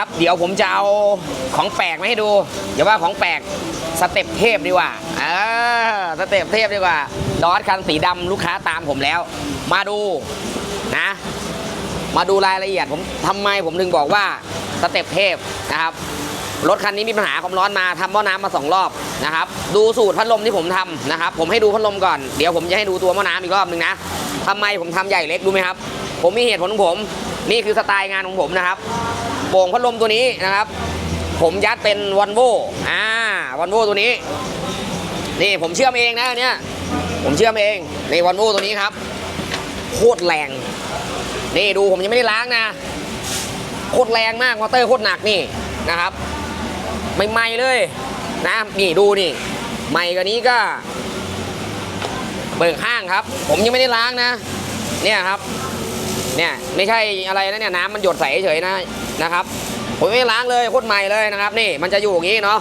นะครับ เดี๋ยวผมจะเอาของแปลกมาให้ดู อย่าว่าของแปลกสเต็ปเทพดีกว่าเออสเต็ปเทพดีกว่าดอสคันสีดำลูกค้าตามผมแล้ว มาดูนะ มาดูรายละเอียดผมทำไมผมถึงบอกว่าสเต็ปเทพนะครับรถคันนี้มีปัญหาความร้อนมาทำหม้อน้ำมาสองรอบนะครับ ดูสูตรพัดลมที่ผมทำนะครับ ผมให้ดูพัดลมก่อนเดี๋ยวผมจะให้ดูตัวหม้อน้ำอีกรอบหนึ่งนะทำไมผมทำใหญ่เล็กดูไหมครับ ผมมีเหตุผลของผม นี่คือสไตล์งานของผมนะครับ โป่งพัดลมตัวนี้นะครับ ผมยัดเป็นวอลโวอ่าวอลโวตัวนี้ นี่ผมเชื่อมเองนะเนี่ยผมเชื่อมเองนี่วอลโวตัวนี้ครับโคตรแรง นี่ดูผมยังไม่ได้ล้างนะโคตรแรงมากมอเตอร์โคตรหนักนี่นะครับใหม่ๆเลยนะนี่ดูนี่ ใหม่กว่านี้ก็ เบิกข้างครับ ผมยังไม่ได้ล้างนะ เนี่ยครับ เนี่ยไม่ใช่อะไรนะเนี่ยน้ำมันหยดใสเฉยนะ นะครับผมไม่ล้างเลยโคตรใหม่เลยนะครับ นี่มันจะอยู่อย่างนี้เนาะ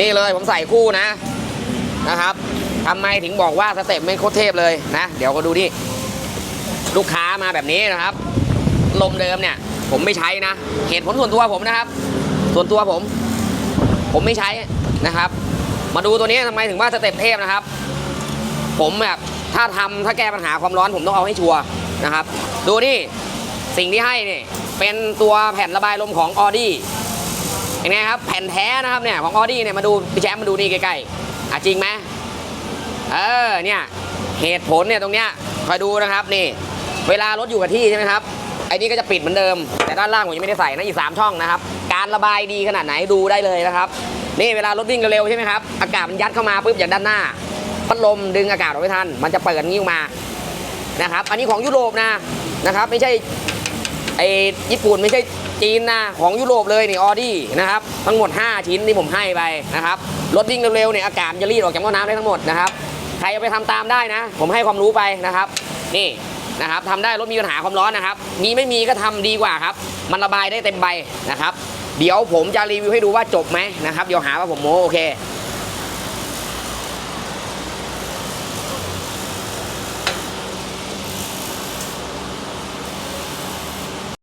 นี่เลยผมใส่คู่นะนะครับทำไมถึงบอกว่าสเต็ปไม่โคตรเทพเลยนะ เดี๋ยวก็ดูนี่ลูกค้ามาแบบนี้นะครับ ลมเดิมเนี่ย ผมไม่ใช้นะเหตุผลส่วนตัวผมนะครับ ส่วนตัวผม ผมไม่ใช้นะครับ มาดูตัวนี้ทำไมถึงว่าสเต็ปเทพนะครับ ผมแบบถ้าทำถ้าแก้ปัญหาความร้อนผมต้องเอาให้ชัวร์นะครับ ดูนี่ สิ่งที่ให้นี่เป็นตัวแผ่นระบายลมของออดี้เห็นไหมครับแผ่นแท้นะครับเนี่ยของออดี้เนี่ยมาดูพี่แชมป์มาดูนี่ใกล้ๆอะจริงไหมเออเนี่ยเหตุผลเนี่ยตรงเนี้ยคอยดูนะครับนี่ เวลารถอยู่กับที่ใช่ไหมครับไอ้นี่ก็จะปิดเหมือนเดิม แต่ด้านล่างผมยังไม่ได้ใส่นะอีกสามช่องนะครับ การระบายดีขนาดไหนดูได้เลยนะครับ นี่เวลารถวิ่งเร็วๆใช่ไหมครับอากาศมันยัดเข้ามาปุ๊บจากด้านหน้าพัดลมดึงอากาศออกไม่ทัน มันจะเปิดงนี้ออกมานะครับ อันนี้ของยุโรปนะนะครับ ไม่ใช่ ไอญี่ปุ่นไม่ใช่จีนนะของยุโรปเลยนี่ออดี้นะครับทั้งหมด 5 ชิ้นที่ผมให้ไปนะครับรถวิ่งเร็วๆเนี่ยอากาศมันจะรีดออกจากหม้อน้ำได้ทั้งหมดนะครับใครเอาไปทำตามได้นะ ผมให้ความรู้ไปนะครับ นี่นะครับทำได้รถมีปัญหาความร้อนนะครับ มีไม่มีก็ทำดีกว่าครับ มันระบายได้เต็มใบนะครับ เดี๋ยวผมจะรีวิวให้ดูว่าจบไหมนะครับเดี๋ยวหาว่าผมโม้โอเค